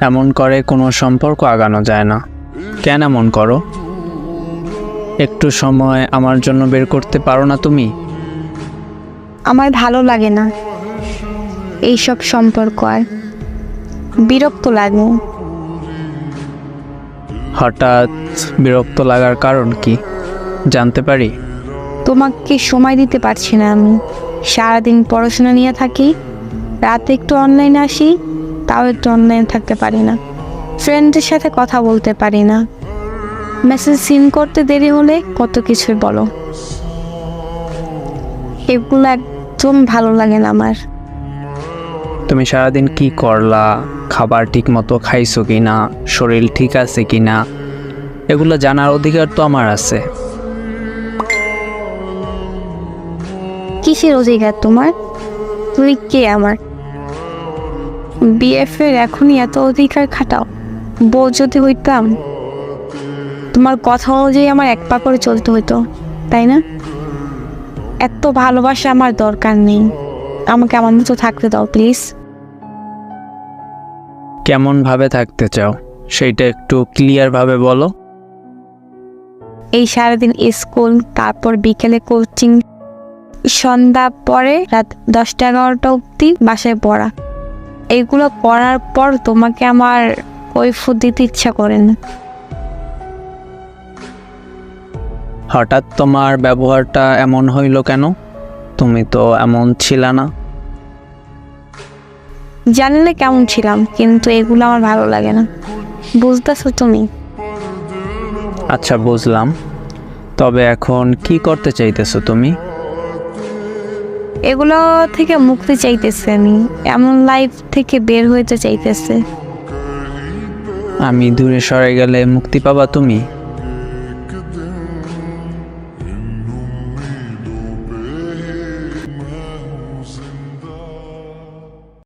এমন করে কোনো সম্পর্ক আগানো যায় না। কেন এমন করো? একটু সময় আমার জন্য বের করতে পারো না তুমি? আমার ভালো লাগে না। এইসব সম্পর্ক আর বিরক্ত লাগে হঠাৎ বিরক্ত লাগার কারণ কি? জানতে পারি? তোমাকে সময় দিতে পারছি না আমি। সারাদিন পড়াশোনা নিয়ে থাকি রাতে একটু অনলাইনে আসি তাও একটু অনলাইনে থাকতে পারি না। ফ্রেন্ডের সাথে কথা বলতে পারি না। মেসেজ সিন করতে দেরি হলে কত কিছুই বলো। এগুলো একদম ভালো লাগে না আমার। তুমি সারাদিন কি করলা? খাবার ঠিক মতো খাইছো কি না শরীর ঠিক আছে কি না এগুলো জানার অধিকার তো আমার আছে। কিসের অধিকার তোমার? তুমি কে আমার? বিএফ এর এখনই এত অধিকার খাটাও। বউ যদি হইতাম তোমার কথা অনুযায়ী আমার এক পা করে চলতে হইতো তাই না? এত ভালোবাসা আমার দরকার নেই। আমাকে আমার মতো থাকতে দাও প্লিজ। কেমন ভাবে থাকতে চাও সেইটা একটু ক্লিয়ার ভাবে বলো। এই সারাদিন স্কুল তারপর বিকেলে কোচিং সন্ধ্যা পরে রাত দশটা এগারোটা অবধি বাসায় পড়া। এইগুলো করার পর তোমাকে আমার কৈফত দিতে ইচ্ছা করে না। হঠাৎ তোমার ব্যবহারটা এমন হইল কেন? তুমি তো এমন ছিল না। জানলে কেমন ছিলাম কিন্তু এগুলো আমার ভালো লাগে না। বুঝতেছো তুমি? আচ্ছা বুঝলাম। তবে এখন কি করতে চাইতেছো তুমি? এগুলো থেকে মুক্তি চাইতেছে আমি। এমন লাইফ থেকে বের হইতে চাইতেছে। আমি দূরে সরে গেলে মুক্তি পাবা তুমি?